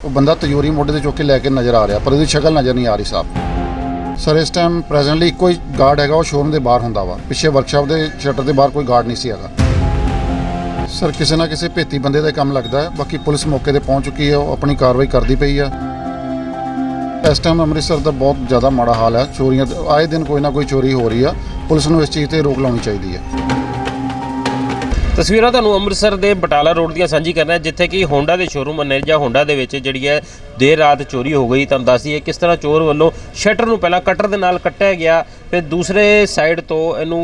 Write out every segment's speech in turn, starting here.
ਉਹ ਬੰਦਾ ਤਜੋਰੀ ਮੋਢੇ ਤੇ ਚੁੱਕ ਕੇ ਲੈ ਕੇ ਨਜ਼ਰ ਆ ਰਿਹਾ, ਪਰ ਉਹਦੀ ਸ਼ਕਲ ਨਜ਼ਰ ਨਹੀਂ ਆ ਰਹੀ ਸਾਫ਼। ਸਰ, ਇਸ ਟਾਈਮ ਪ੍ਰੈਜ਼ੈਂਟਲੀ ਇੱਕੋ ਹੀ ਗਾਰਡ ਹੈਗਾ, ਉਹ ਸ਼ੋਰੂਮ ਦੇ ਬਾਹਰ ਹੁੰਦਾ ਵਾ। ਪਿੱਛੇ ਵਰਕਸ਼ਾਪ ਦੇ ਸ਼ਟਰ ਦੇ ਬਾਹਰ ਕੋਈ ਗਾਰਡ ਨਹੀਂ ਸੀ ਹੈਗਾ। ਸਰ, ਕਿਸੇ ਨਾ ਕਿਸੇ ਭੇਤੀ ਬੰਦੇ ਦਾ ਕੰਮ ਲੱਗਦਾ ਹੈ। ਬਾਕੀ ਪੁਲਿਸ ਮੌਕੇ ਤੇ ਪਹੁੰਚ ਚੁੱਕੀ ਹੈ, ਉਹ ਆਪਣੀ ਕਾਰਵਾਈ ਕਰਦੀ ਪਈ ਆ ਇਸ ਟਾਈਮ ਅੰਮ੍ਰਿਤਸਰ ਦਾ ਬਹੁਤ ਜ਼ਿਆਦਾ ਮਾੜਾ ਹਾਲ ਹੈ। ਚੋਰੀਆਂ, ਆਏ ਦਿਨ ਕੋਈ ਨਾ ਕੋਈ ਚੋਰੀ ਹੋ ਰਹੀ ਆ ਪੁਲਿਸ ਨੂੰ ਇਸ ਚੀਜ਼ ਤੇ ਰੋਕ ਲਾਉਣੀ ਚਾਹੀਦੀ ਹੈ। ਤਸਵੀਰਾਂ ਤੁਹਾਨੂੰ ਅੰਮ੍ਰਿਤਸਰ ਦੇ ਬਟਾਲਾ ਰੋਡ ਦੀਆਂ ਸਾਂਝੀ ਕਰਨਾ ਹੈ, ਜਿੱਥੇ ਕਿ ਹੋਂਡਾ ਦੇ ਸ਼ੋਰੂਮ ਅਨੇਜਾ ਹੋਂਡਾ ਦੇ ਵਿੱਚ ਜਿਹੜੀ ਹੈ ਦੇਰ ਰਾਤ ਚੋਰੀ ਹੋ ਗਈ ਤੁਹਾਨੂੰ ਦੱਸੀਏ ਕਿਸ ਤਰ੍ਹਾਂ ਚੋਰ ਵੱਲੋਂ ਸ਼ਟਰ ਨੂੰ ਪਹਿਲਾਂ ਕਟਰ ਦੇ ਨਾਲ ਕੱਟਿਆ ਗਿਆ ਫਿਰ ਦੂਸਰੇ ਸਾਈਡ ਤੋਂ ਇਹਨੂੰ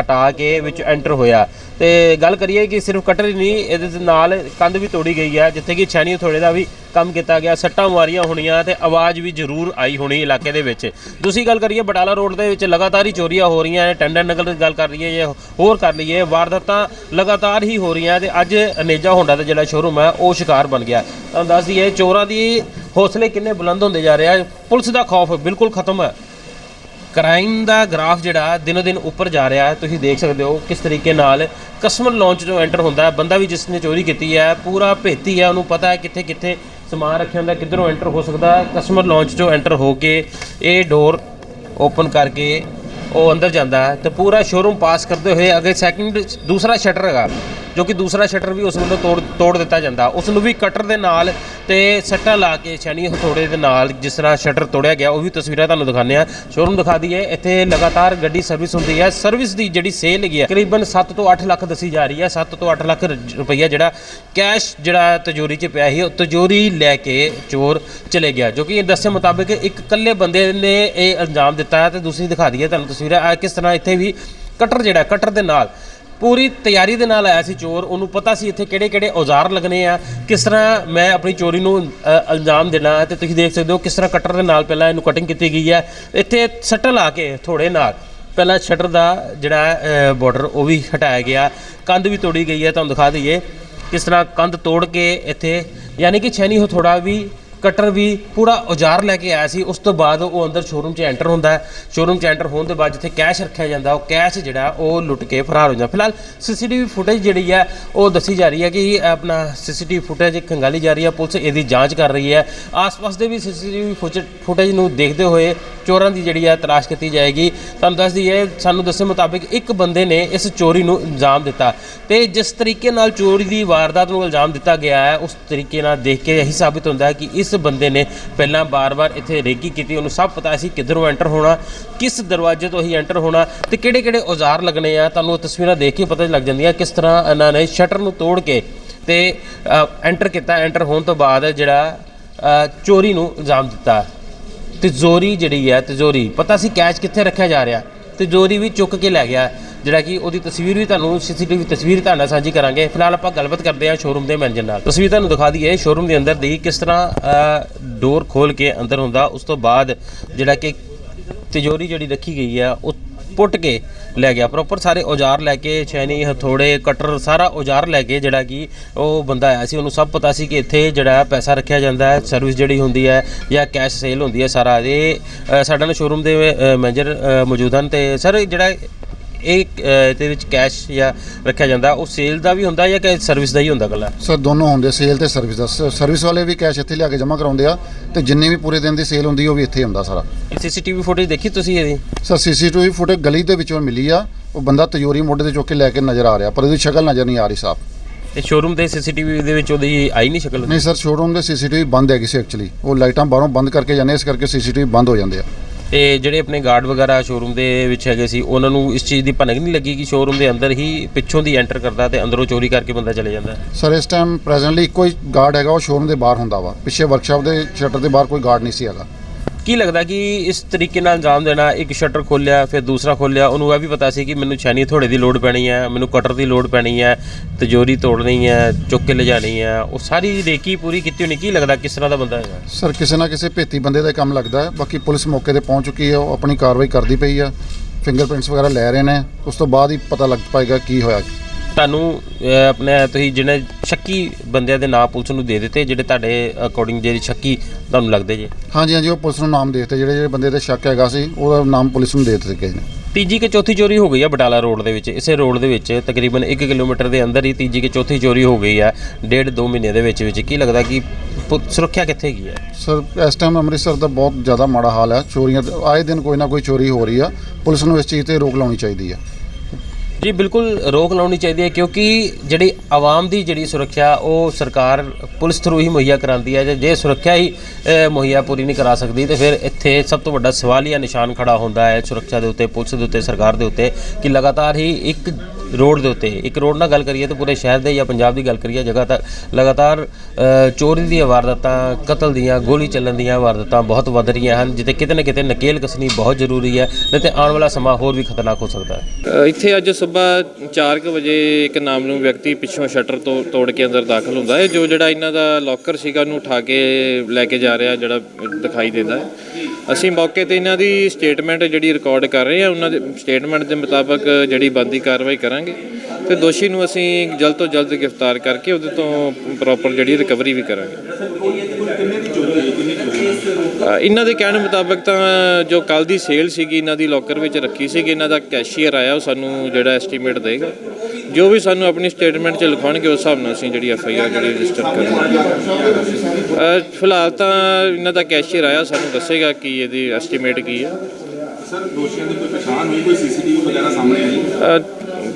ਹਟਾ ਕੇ ਵਿੱਚ ਐਂਟਰ ਹੋਇਆ। ਤੇ ਗੱਲ ਕਰੀਏ ਕਿ ਸਿਰਫ ਕਟਰ ਹੀ ਨਹੀਂ ਇਹਦੇ ਨਾਲ ਕੰਧ ਵੀ ਤੋੜੀ ਗਈ ਹੈ ਜਿੱਥੇ ਕਿ ਛੈਣੀ ਥੋੜੇ ਦਾ ਵੀ ਕੰਮ ਕੀਤਾ ਗਿਆ, ਸੱਟਾਂ ਮਾਰੀਆਂ ਹੋਣੀਆਂ ਤੇ ਆਵਾਜ਼ ਵੀ ਜ਼ਰੂਰ ਆਈ ਹੋਣੀ ਇਲਾਕੇ ਦੇ ਵਿੱਚ। ਦੂਸਰੀ ਗੱਲ ਕਰੀਏ ਬਟਾਲਾ ਰੋਡ ਦੇ ਵਿੱਚ ਲਗਾਤਾਰ ਹੀ ਚੋਰੀਆਂ ਹੋ ਰਹੀਆਂ ਨੇ, ਟੰਡਨ ਨਗਰ ਦੀ ਗੱਲ ਕਰ ਲਈਏ ਜਾਂ ਹੋਰ ਕਰ ਲਈਏ, ਵਾਰਦਾਤਾਂ ਲਗਾਤਾਰ ਹੀ ਹੋ ਰਹੀਆਂ ਤੇ ਅੱਜ ਅਨੇਜਾ ਹੋਂਡਾ ਦਾ ਜਿਹੜਾ ਸ਼ੋਰੂਮ ਹੈ, ਉਹ ਸ਼ਿਕਾਰ ਬਣ ਗਿਆ। ਤੁਹਾਨੂੰ ਦੱਸ ਦਈਏ, ਚੋਰਾਂ ਦੀ ਹੌਸਲੇ ਕਿੰਨੇ ਬੁਲੰਦ ਹੁੰਦੇ ਜਾ ਰਹੇ ਪੁਲਿਸ ਦਾ ਖੌਫ ਬਿਲਕੁਲ ਖਤਮ ਹੈ। ਕ੍ਰਾਈਮ ਦਾ ਗ੍ਰਾਫ ਜਿਹੜਾ ਦਿਨੋ ਦਿਨ ਉੱਪਰ ਜਾ ਰਿਹਾ ਹੈ, ਤੁਸੀਂ ਦੇਖ ਸਕਦੇ ਹੋ ਕਿਸ ਤਰੀਕੇ ਨਾਲ ਕਸਟਮਰ ਲਾਂਚ ਜੋ ਐਂਟਰ ਹੁੰਦਾ ਹੈ, ਬੰਦਾ ਵੀ ਜਿਸ ਨੇ ਚੋਰੀ ਕੀਤੀ ਹੈ, ਪੂਰਾ ਭੇਤੀ ਹੈ, ਉਹਨੂੰ ਪਤਾ ਹੈ ਕਿੱਥੇ ਕਿੱਥੇ ਸਮਾਨ ਰੱਖਿਆ ਹੁੰਦਾ, ਕਿੱਧਰੋਂ ਐਂਟਰ ਹੋ ਸਕਦਾ? ਕਸਟਮਰ ਲਾਂਚ ਚੋਂ ਐਂਟਰ ਹੋ ਕੇ ਇਹ ਡੋਰ ਓਪਨ ਕਰਕੇ ਉਹ ਅੰਦਰ ਜਾਂਦਾ ਹੈ। ਤੇ ਪੂਰਾ ਸ਼ੋਰੂਮ ਪਾਸ ਕਰਦੇ ਹੋਏ ਅੱਗੇ ਸੈਕਿੰਡ ਦੂਸਰਾ ਸ਼ਟਰ ਹੈਗਾ। ਜੋ ਕਿ ਦੂਸਰਾ ਸ਼ਟਰ ਵੀ ਉਸ ਵੱਲੋਂ ਤੋੜ ਤੋੜ ਦਿੱਤਾ ਜਾਂਦਾ। ਉਸ ਨੂੰ ਵੀ ਕਟਰ ਦੇ ਨਾਲ ਤੇ ਸੱਟਾਂ ਲਾ ਕੇ ਛੈਣੀ ਹਥੋੜੇ ਦੇ ਨਾਲ ਜਿਸ ਤਰ੍ਹਾਂ ਸ਼ਟਰ ਤੋੜਿਆ ਗਿਆ, ਉਹ ਵੀ ਤਸਵੀਰਾਂ ਤੁਹਾਨੂੰ ਦਿਖਾਉਂਦੇ ਆ ਸ਼ੋਰੂਮ ਦਿਖਾ ਦਈਏ, ਇੱਥੇ ਲਗਾਤਾਰ ਗੱਡੀ ਸਰਵਿਸ ਹੁੰਦੀ ਹੈ। ਸਰਵਿਸ ਦੀ ਜਿਹੜੀ ਸੇਲ ਹੈਗੀ ਹੈ, ਤਕਰੀਬਨ 7 ਤੋਂ 8 ਲੱਖ ਦੱਸੀ ਜਾ ਰਹੀ ਹੈ। 7 ਤੋਂ 8 ਲੱਖ ਰੁਪਈਆ ਜਿਹੜਾ ਕੈਸ਼ ਜਿਹੜਾ ਤਜੋਰੀ 'ਚ ਪਿਆ ਸੀ, ਉਹ ਤਜੋਰੀ ਲੈ ਕੇ ਚੋਰ ਚਲੇ ਗਿਆ। ਜੋ ਕਿ ਇਹ ਦੱਸੇ ਮੁਤਾਬਕ ਇੱਕ ਇਕੱਲੇ ਬੰਦੇ ਨੇ ਇਹ ਅੰਜਾਮ ਦਿੱਤਾ ਹੈ ਤੇ ਦੂਸਰੀ ਦਿਖਾ ਦਈਏ ਤੁਹਾਨੂੰ ਤਸਵੀਰਾਂ ਆਹ ਕਿਸ ਤਰ੍ਹਾਂ ਇੱਥੇ ਵੀ ਕਟਰ ਜਿਹੜਾ ਕਟਰ ਦੇ ਨਾਲ ਪੂਰੀ ਤਿਆਰੀ ਦੇ ਨਾਲ ਆਇਆ ਸੀ ਚੋਰ ਉਹਨੂੰ ਪਤਾ ਸੀ ਇੱਥੇ ਕਿਹੜੇ ਕਿਹੜੇ ਔਜ਼ਾਰ ਲੱਗਣੇ ਆ ਕਿਸ ਤਰ੍ਹਾਂ ਮੈਂ ਆਪਣੀ ਚੋਰੀ ਨੂੰ ਅ, ਇਲਜ਼ਾਮ ਦੇਣਾ ਹੈ ਤੇ ਤੁਸੀਂ ਦੇਖ ਸਕਦੇ ਹੋ ਕਿਸ ਤਰ੍ਹਾਂ ਕਟਰ ਦੇ ਨਾਲ ਪਹਿਲਾਂ ਇਹਨੂੰ ਕਟਿੰਗ ਕੀਤੀ ਗਈ ਹੈ। ਇੱਥੇ ਸੱਟ ਲਾ ਕੇ ਥੋੜੇ ਨਾਲ ਪਹਿਲਾਂ ਸ਼ਟਰ ਦਾ ਜਿਹੜਾ ਬਾਰਡਰ ਉਹ ਵੀ ਹਟਾਇਆ ਗਿਆ ਕੰਧ ਵੀ ਤੋੜੀ ਗਈ ਹੈ ਤੁਹਾਨੂੰ ਦਿਖਾ ਦਈਏ ਕਿਸ ਤਰ੍ਹਾਂ ਕੰਧ ਤੋੜ ਕੇ ਇੱਥੇ ਯਾਨੀ ਕਿ ਛੈਣੀ ਹਥੋੜਾ ਵੀ ਕਟਰ ਵੀ ਪੂਰਾ ਔਜ਼ਾਰ ਲੈ ਕੇ ਆਇਆ ਸੀ। ਉਸ ਤੋਂ ਬਾਅਦ ਉਹ ਅੰਦਰ ਸ਼ੋਰੂਮ 'ਚ ਐਂਟਰ ਹੁੰਦਾ ਹੈ। ਸ਼ੋਰੂਮ 'ਚ ਐਂਟਰ ਹੋਣ ਦੇ ਬਾਅਦ ਜਿੱਥੇ ਕੈਸ਼ ਰੱਖਿਆ ਜਾਂਦਾ, ਉਹ ਕੈਸ਼ ਜਿਹੜਾ ਉਹ ਲੁੱਟ ਕੇ ਫਰਾਰ ਹੋ ਜਾਂਦਾ। ਫਿਲਹਾਲ ਸੀਸੀਟੀਵੀ ਫੁਟੇਜ ਜਿਹੜੀ ਹੈ, ਉਹ ਦੱਸੀ ਜਾ ਰਹੀ ਹੈ ਕਿ ਆਪਣਾ ਸੀਸੀਟੀਵੀ ਫੁਟੇਜ ਖੰਗਾਲੀ ਜਾ ਰਹੀ ਹੈ। ਪੁਲਿਸ ਇਹਦੀ ਜਾਂਚ ਕਰ ਰਹੀ ਹੈ। ਆਸ-ਪਾਸ ਦੇ ਵੀ ਸੀਸੀਟੀਵੀ ਫੁਟੇਜ ਨੂੰ ਦੇਖਦੇ ਹੋਏ ਚੋਰਾਂ ਦੀ ਜਿਹੜੀ ਹੈ ਤਲਾਸ਼ ਕੀਤੀ ਜਾਏਗੀ। ਤੁਹਾਨੂੰ ਦੱਸ ਦਈਏ ਸਾਨੂੰ ਦੱਸੇ ਮੁਤਾਬਿਕ ਇੱਕ ਬੰਦੇ ਨੇ ਇਸ ਚੋਰੀ ਨੂੰ ਇਲਜ਼ਾਮ ਦਿੱਤਾ। ਤੇ ਜਿਸ ਤਰੀਕੇ ਨਾਲ ਚੋਰੀ ਦੀ ਵਾਰਦਾਤ ਨੂੰ ਇਲਜ਼ਾਮ ਦਿੱਤਾ ਗਿਆ ਹੈ, ਉਸ ਤਰੀਕੇ ਨਾਲ ਦੇਖ ਕੇ ਇਹੀ ਸਾਬਿਤ ਹੁੰਦਾ ਹੈ ਕਿ ਇਸ ਬੰਦੇ ਨੇ ਪਹਿਲਾਂ ਬਾਰ-ਬਾਰ ਇੱਥੇ ਰੇਕੀ ਕੀਤੀ, ਉਹਨੂੰ ਸਭ ਪਤਾ ਸੀ ਕਿੱਧਰੋਂ ਐਂਟਰ ਹੋਣਾ, ਕਿਸ ਦਰਵਾਜ਼ੇ ਤੋਂ ਹੀ ਐਂਟਰ ਹੋਣਾ ਤੇ ਕਿਹੜੇ-ਕਿਹੜੇ ਔਜ਼ਾਰ ਲੱਗਣੇ ਆ, ਤੁਹਾਨੂੰ ਉਹ ਤਸਵੀਰਾਂ ਦੇਖ ਕੇ ਪਤਾ ਲੱਗ ਜਾਂਦੀਆਂ ਕਿਸ ਤਰ੍ਹਾਂ ਇਹਨਾਂ ਨੇ ਸ਼ਟਰ ਨੂੰ ਤੋੜ ਕੇ ਤੇ ਐਂਟਰ ਕੀਤਾ ਐਂਟਰ ਹੋਣ ਤੋਂ ਬਾਅਦ ਜਿਹੜਾ ਚੋਰੀ ਨੂੰ ਇਲਜ਼ਾਮ ਦਿੱਤਾ। ਤਿਜੋਰੀ ਜਿਹੜੀ ਹੈ ਤਿਜੋਰੀ, ਪਤਾ ਸੀ ਕੈਸ਼ ਕਿੱਥੇ ਰੱਖਿਆ ਜਾ ਰਿਹਾ? ਤਿਜੋਰੀ ਵੀ ਚੁੱਕ ਕੇ ਲੈ ਗਿਆ। ਜਿਹੜਾ ਕਿ ਉਹਦੀ ਤਸਵੀਰ ਵੀ ਤੁਹਾਨੂੰ ਸੀਸੀਟੀਵੀ ਤਸਵੀਰ ਤੁਹਾਡੇ ਨਾਲ ਸਾਂਝੀ ਕਰਾਂਗੇ। ਫਿਲਹਾਲ ਆਪਾਂ ਗੱਲਬਾਤ ਕਰਦੇ ਹਾਂ ਸ਼ੋਰੂਮ ਦੇ ਮੈਨੇਜਰ ਨਾਲ। ਤਸਵੀਰ ਤੁਹਾਨੂੰ ਦਿਖਾ ਦਈਏ ਸ਼ੋਰੂਮ ਦੇ ਅੰਦਰ ਦੀ ਕਿਸ ਤਰ੍ਹਾਂ ਡੋਰ ਖੋਲ ਕੇ ਅੰਦਰ ਹੁੰਦਾ। ਉਸ ਤੋਂ ਬਾਅਦ ਜਿਹੜਾ ਕਿ ਤਿਜੋਰੀ ਜਿਹੜੀ ਰੱਖੀ ਗਈ ਆ ਉਹ ਪੁੱਟ ਕੇ ਲੈ ਗਿਆ। ਪ੍ਰੋਪਰ ਸਾਰੇ ਔਜ਼ਾਰ ਲੈ ਕੇ ਛੈਣੀ ਹਥੋੜੇ ਕਟਰ ਸਾਰਾ ਔਜ਼ਾਰ ਲੈ ਕੇ ਜਿਹੜਾ ਕਿ ਉਹ ਬੰਦਾ ਆਇਆ ਸੀ। ਉਹਨੂੰ ਸਭ ਪਤਾ ਸੀ ਕਿ ਇੱਥੇ ਜਿਹੜਾ ਪੈਸਾ ਰੱਖਿਆ ਜਾਂਦਾ ਹੈ। ਸਰਵਿਸ ਜਿਹੜੀ ਹੁੰਦੀ ਹੈ ਜਾਂ ਕੈਸ਼ ਸੇਲ ਹੁੰਦੀ ਹੈ ਸਾਰਾ। ਇਹ ਅ, ਸਾਡਾ ਨਾ ਸ਼ੋਰੂਮ ਦੇ ਮੈਨੇਜਰ ਮੌਜੂਦ ਹਨ ਤੇ ਸਰ ਜਿਹੜਾ ਇਹ ਇਹਦੇ ਵਿੱਚ ਕੈਸ਼ ਜਾਂ ਰੱਖਿਆ ਜਾਂਦਾ ਉਹ ਸੇਲ ਦਾ ਵੀ ਹੁੰਦਾ ਜਾਂ ਕਿ ਸਰਵਿਸ ਦਾ ਹੀ ਹੁੰਦਾ ਗੱਲਾਂ ਸਰ ਦੋਨੋਂ ਹੁੰਦੇ ਸੇਲ ਤੇ ਸਰਵਿਸ ਦਾ। ਸਰਵਿਸ ਵਾਲੇ ਵੀ ਕੈਸ਼ ਇੱਥੇ ਲਿਆ ਕੇ ਜਮ੍ਹਾਂ ਕਰਾਉਂਦੇ ਆ ਤੇ ਜਿੰਨੀ ਵੀ ਪੂਰੇ ਦਿਨ ਦੀ ਸੇਲ ਹੁੰਦੀ ਉਹ ਵੀ ਇੱਥੇ ਹੀ ਹੁੰਦਾ ਸਾਰਾ। ਸੀਸੀਟੀਵੀ ਫੁਟੇਜ ਦੇਖੀ ਤੁਸੀਂ ਇਹਦੀ? ਸਰ ਸੀਸੀਟੀਵੀ ਫੁਟੇਜ ਗਲੀ ਦੇ ਵਿੱਚੋਂ ਮਿਲੀ ਆ। ਉਹ ਬੰਦਾ ਤਜੋਰੀ ਮੋਢੇ ਤੇ ਚੁੱਕ ਕੇ ਲੈ ਕੇ ਨਜ਼ਰ ਆ ਰਿਹਾ ਪਰ ਉਹਦੀ ਸ਼ਕਲ ਨਜ਼ਰ ਨਹੀਂ ਆ ਰਹੀ ਸਾਫ਼। ਤੇ ਸ਼ੋਰੂਮ ਦੇ ਸੀਸੀਟੀਵੀ ਦੇ ਵਿੱਚ ਉਹਦੀ ਆਈ ਨਹੀਂ ਸ਼ਕਲ? ਨਹੀਂ ਸਰ ਸ਼ੋਰੂਮ ਦੇ ਸੀਸੀਟੀਵੀ ਬੰਦ ਹੈਗੀ ਸੀ ਐਕਚੁਅਲੀ ਉਹ ਲਾਈਟਾਂ ਬਾਹਰੋਂ ਬੰਦ ਕਰਕੇ ਜਾਂਦੇ ਇਸ ਕਰਕੇ ਸੀਸੀਟੀਵੀ ਬੰਦ ਹੋ ਜਾਂਦੇ ਆ। ਤੇ ਜਿਹੜੇ ਆਪਣੇ ਗਾਰਡ ਵਗੈਰਾ ਸ਼ੋਰੂਮ ਦੇ ਵਿੱਚ ਹੈਗੇ ਸੀ, ਉਹਨਾਂ ਨੂੰ ਇਸ ਚੀਜ਼ ਦੀ ਭਨਕ ਨਹੀਂ ਲੱਗੀ ਕਿ ਸ਼ੋਰੂਮ ਦੇ ਅੰਦਰ ਹੀ ਪਿੱਛੋਂ ਦੀ ਐਂਟਰ ਕਰਦਾ ਤੇ ਅੰਦਰੋਂ ਚੋਰੀ ਕਰਕੇ ਬੰਦਾ ਚਲੇ ਜਾਂਦਾ? ਸਰ ਇਸ ਟਾਈਮ ਪ੍ਰੈਜ਼ੈਂਟਲੀ ਇੱਕੋ ਹੀ ਗਾਰਡ ਹੈਗਾ, ਉਹ ਸ਼ੋਰੂਮ ਦੇ ਬਾਹਰ ਹੁੰਦਾ ਵਾ। ਪਿੱਛੇ ਵਰਕਸ਼ਾਪ ਦੇ ਸ਼ਟਰ ਦੇ ਬਾਹਰ ਕੋਈ ਗਾਰਡ ਨਹੀਂ ਸੀ ਹੈਗਾ। ਕੀ ਲੱਗਦਾ ਕਿ ਇਸ ਤਰੀਕੇ ਨਾਲ ਅੰਜਾਮ ਦੇਣਾ ਇੱਕ ਸ਼ਟਰ ਖੋਲਿਆ ਫਿਰ ਦੂਸਰਾ ਖੋਲਿਆ ਉਹਨੂੰ ਇਹ ਵੀ ਪਤਾ ਸੀ ਕਿ ਮੈਨੂੰ ਛੈਨੀ ਥੋੜੇ ਦੀ ਲੋਡ ਪੈਣੀ ਹੈ ਮੈਨੂੰ ਕਟਰ ਦੀ ਲੋਡ ਪੈਣੀ ਹੈ ਤਿਜੋਰੀ ਤੋੜਨੀ ਹੈ ਚੁੱਕ ਕੇ ਲਿਜਾਣੀ ਹੈ ਉਹ ਸਾਰੀ ਰੇਕੀ ਪੂਰੀ ਕੀਤੀ ਹੋਣੀ ਕੀ ਲੱਗਦਾ ਕਿਸ ਤਰ੍ਹਾਂ ਦਾ ਬੰਦਾ ਹੈਗਾ? ਸਰ ਕਿਸੇ ਨਾ ਕਿਸੇ ਭੇਤੀ ਬੰਦੇ ਦਾ ਕੰਮ ਲੱਗਦਾ ਹੈ ਬਾਕੀ ਪੁਲਿਸ ਮੌਕੇ ਤੇ ਪਹੁੰਚ ਚੁੱਕੀ ਹੈ ਉਹ ਆਪਣੀ ਕਾਰਵਾਈ ਕਰਦੀ ਪਈ ਆ ਫਿੰਗਰਪ੍ਰਿੰਟਸ ਵਗੈਰਾ ਲੈ ਰਹੇ ਨੇ ਉਸ ਤੋਂ ਬਾਅਦ ਹੀ ਪਤਾ ਲੱਗ ਪਾਏਗਾ ਕੀ ਹੋਇਆ। ਤੁਹਾਨੂੰ ਆਪਣੇ ਤੁਸੀਂ ਜਿਹੜੇ ਸ਼ੱਕੀ ਬੰਦਿਆਂ ਦੇ ਨਾਂ ਪੁਲਿਸ ਨੂੰ ਦੇ ਦਿੱਤੇ ਜਿਹੜੇ ਤੁਹਾਡੇ ਅਕੋਰਡਿੰਗ ਜਿਹੜੇ ਸ਼ੱਕੀ ਤੁਹਾਨੂੰ ਲੱਗਦੇ ਜੇ? ਹਾਂਜੀ ਹਾਂਜੀ ਉਹ ਪੁਲਿਸ ਨੂੰ ਨਾਮ ਦੇ ਦਿੱਤੇ ਜਿਹੜੇ ਜਿਹੜੇ ਬੰਦੇ ਤੇ ਸ਼ੱਕ ਹੈਗਾ ਸੀ ਉਹਦਾ ਨਾਮ ਪੁਲਿਸ ਨੂੰ ਦੇ ਦਿੱਤੇ ਗਏ ਨੇ। ਤੀਜੀ ਕਿ ਚੌਥੀ ਚੋਰੀ ਹੋ ਗਈ ਹੈ ਬਟਾਲਾ ਰੋਡ ਦੇ ਵਿੱਚ ਇਸੇ ਰੋਡ ਦੇ ਵਿੱਚ ਤਕਰੀਬਨ 1 ਕਿਲੋਮੀਟਰ ਦੇ ਅੰਦਰ ਹੀ ਤੀਜੀ ਕਿ ਚੌਥੀ ਚੋਰੀ ਹੋ ਗਈ ਹੈ ਡੇਢ ਦੋ ਮਹੀਨੇ ਦੇ ਵਿੱਚ ਵਿੱਚ ਕੀ ਲੱਗਦਾ ਕਿ ਸੁਰੱਖਿਆ ਕਿੱਥੇ ਗਈ ਹੈ ਸਰ ਇਸ ਟਾਈਮ ਅੰਮ੍ਰਿਤਸਰ ਦਾ ਬਹੁਤ ਜ਼ਿਆਦਾ ਮਾੜਾ ਹਾਲ ਹੈ ਚੋਰੀਆਂ ਆਏ ਦਿਨ ਕੋਈ ਨਾ ਕੋਈ ਚੋਰੀ ਹੋ ਰਹੀ ਆ ਪੁਲਿਸ ਨੂੰ ਇਸ ਚੀਜ਼ ਤੇ ਰੋਕ ਲਾਉਣੀ ਚਾਹੀਦੀ ਆ। ਜੀ, ਬਿਲਕੁਲ ਰੋਕ ਲਾਉਣੀ ਚਾਹੀਦੀ ਹੈ ਕਿਉਂਕਿ ਜਿਹੜੀ ਆਵਾਮ ਦੀ ਜਿਹੜੀ ਸੁਰੱਖਿਆ, ਉਹ ਸਰਕਾਰ ਪੁਲਿਸ ਥਰੂ ਹੀ ਮੁਹੱਈਆ ਕਰਾਉਂਦੀ ਹੈ। ਜੇ- ਜੇ ਸੁਰੱਖਿਆ ਹੀ ਮੁਹੱਈਆ ਪੂਰੀ ਨਹੀਂ ਕਰਾ ਸਕਦੀ, ਤੇ ਫਿਰ ਇੱਥੇ ਸਭ ਤੋਂ ਵੱਡਾ ਸਵਾਲੀਆ ਨਿਸ਼ਾਨ ਖੜਾ ਹੁੰਦਾ ਹੈ ਸੁਰੱਖਿਆ ਦੇ ਉੱਤੇ, ਪੁਲਿਸ ਦੇ ਉੱਤੇ, ਸਰਕਾਰ ਦੇ ਉੱਤੇ, ਕਿ ਲਗਾਤਾਰ ਹੀ ਇੱਕ ਰੋਡ ਦੇ ਉੱਤੇ। ਇੱਕ ਰੋਡ ਨਾਲ ਗੱਲ ਕਰੀਏ ਤਾਂ ਪੂਰੇ ਸ਼ਹਿਰ ਦੇ ਜਾਂ ਪੰਜਾਬ ਦੀ ਗੱਲ ਕਰੀਏ, ਜਗ੍ਹਾ ਤਾਂ ਲਗਾਤਾਰ ਚੋਰੀ ਦੀਆਂ ਵਾਰਦਾਤਾਂ, ਕਤਲ ਦੀਆਂ, ਗੋਲੀ ਚੱਲਣ ਦੀਆਂ ਵਾਰਦਾਤਾਂ ਬਹੁਤ ਵੱਧ ਰਹੀਆਂ ਹਨ, ਜਿੱਥੇ ਕਿਤੇ ਨਾ ਕਿਤੇ ਨਕੇਲ ਕਸਣੀ ਬਹੁਤ ਜ਼ਰੂਰੀ ਹੈ, ਨਹੀਂ ਤੇ ਆਉਣ ਵਾਲਾ ਸਮਾਂ ਹੋਰ ਵੀ ਖਤਰਨਾਕ ਹੋ ਸਕਦਾ ਹੈ। ਇੱਥੇ ਅੱਜ ਸਵੇਰ 4:00 ਵਜੇ ਇੱਕ ਨਾਮਲੂਮ ਵਿਅਕਤੀ ਪਿੱਛੋਂ ਸ਼ਟਰ ਤੋਂ ਤੋੜ ਕੇ ਅੰਦਰ ਦਾਖਲ ਹੁੰਦਾ ਹੈ, ਜੋ ਜਿਹੜਾ ਇਹਨਾਂ ਦਾ ਲੋਕਰ ਸੀਗਾ ਉਹਨੂੰ ਉਠਾ ਕੇ ਲੈ ਕੇ ਜਾ ਰਿਹਾ, ਜਿਹੜਾ ਦਿਖਾਈ ਦਿੰਦਾ ਹੈ। ਅਸੀਂ ਮੌਕੇ ਤੇ ਇਹਨਾਂ ਦੀ ਸਟੇਟਮੈਂਟ ਜਿਹੜੀ ਰਿਕਾਰਡ ਕਰ ਰਹੇ ਹਾਂ, ਉਹਨਾਂ ਦੇ ਸਟੇਟਮੈਂਟ ਦੇ ਮੁਤਾਬਕ ਜਿਹੜੀ ਬੰਦੀ ਕਾਰਵਾਈ ਕਰਾਂਗੇ ਤੇ ਦੋਸ਼ੀ ਨੂੰ ਅਸੀਂ ਜਲਦ ਤੋਂ ਜਲਦ ਗ੍ਰਿਫਤਾਰ ਕਰਕੇ ਉਹਦੇ ਤੋਂ ਪ੍ਰੋਪਰ ਜਿਹੜੀ ਰਿਕਵਰੀ ਵੀ ਕਰਾਂਗੇ। ਇਹਨਾਂ ਦੇ ਕਹਿਣ ਮੁਤਾਬਕ ਤਾਂ ਜੋ ਕੱਲ ਦੀ ਸੇਲ ਸੀਗੀ, ਇਹਨਾਂ ਦੀ ਲੋਕਰ ਵਿੱਚ ਰੱਖੀ ਸੀਗੀ, ਇਹਨਾਂ ਦਾ ਕੈਸ਼ੀਅਰ ਆਇਆ, ਉਹ ਸਾਨੂੰ ਜਿਹੜਾ ਐਸਟੀਮੇਟ ਦੇਗਾ। ਜੋ ਵੀ ਸਾਨੂੰ ਆਪਣੀ ਸਟੇਟਮੈਂਟ 'ਚ ਲਿਖਾਉਣਗੇ ਉਸ ਹਿਸਾਬ ਨਾਲ ਅਸੀਂ ਜਿਹੜੀ ਐਫ ਆਈ ਆਰ ਜਿਹੜੀ ਰਜਿਸਟਰ ਕਰਾਂਗੇ। ਫਿਲਹਾਲ ਤਾਂ ਇਹਨਾਂ ਦਾ ਕੈਸ਼ੀਅਰ ਆਇਆ ਸਾਨੂੰ ਦੱਸੇਗਾ ਕਿ ਇਹਦੀ ਐਸਟੀਮੇਟ ਕੀ ਹੈ। ਸਰ ਦੋਸ਼ੀਆਂ ਦੀ ਕੋਈ ਪਛਾਣ ਹੋਈ ਕੋਈ ਸੀਸੀਟੀਵੀ ਵਗੈਰਾ ਸਾਹਮਣੇ ਆਈ?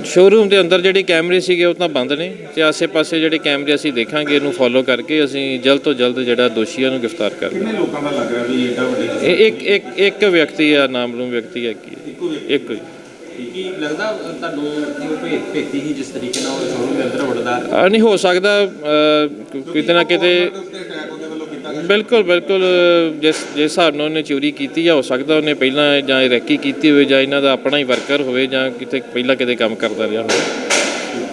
ਸ਼ੋਰੂਮ ਦੇ ਅੰਦਰ ਜਿਹੜੇ ਕੈਮਰੇ ਸੀਗੇ ਉਹ ਤਾਂ ਬੰਦ ਨੇ ਤੇ ਆਸੇ-ਪਾਸੇ ਜਿਹੜੇ ਕੈਮਰੇ ਅਸੀਂ ਦੇਖਾਂਗੇ ਇਹਨੂੰ ਫੋਲੋ ਕਰਕੇ ਅਸੀਂ ਜਲਦ ਤੋਂ ਜਲਦ ਜਿਹੜਾ ਦੋਸ਼ੀਆਂ ਨੂੰ ਗ੍ਰਿਫਤਾਰ ਕਰਾਂਗੇ ਕਿੰਨੇ ਲੋਕਾਂ ਦਾ ਲੱਗ ਰਿਹਾ ਵੀ ਏਡਾ ਵੱਡੇ ਇਹ ਇੱਕ ਇੱਕ ਇੱਕ ਵਿਅਕਤੀ ਆ ਨਾਮਲੂਮ ਵਿਅਕਤੀ ਹੈ ਕੀ ਇੱਕ ਹੀ। ਕੀ ਲੱਗਦਾ ਤੁਹਾਨੂੰ ਕਿ ਉਹ ਭੇਤ ਭੇਤੀ ਹੀ ਜਿਸ ਤਰੀਕੇ ਨਾਲ ਉਹ ਸ਼ੋਰੂਮ ਦੇ ਅੰਦਰ ਵੜਦਾ ਆ ਨਹੀਂ ਹੋ ਸਕਦਾ ਕਿਤੇ ਨਾ ਕਿਤੇ ਬਿਲਕੁਲ ਬਿਲਕੁਲ ਜਿਸ ਜਿਸ ਹਿਸਾਬ ਨਾਲ ਉਹਨੇ ਚੋਰੀ ਕੀਤੀ ਆ ਹੋ ਸਕਦਾ ਉਹਨੇ ਪਹਿਲਾਂ ਜਾਂ ਰੈਕੀ ਕੀਤੀ ਹੋਵੇ ਜਾਂ ਇਹਨਾਂ ਦਾ ਆਪਣਾ ਹੀ ਵਰਕਰ ਹੋਵੇ ਜਾਂ ਕਿਤੇ ਪਹਿਲਾਂ ਕਿਤੇ ਕੰਮ ਕਰਦਾ ਰਿਹਾ ਹੋਵੇ।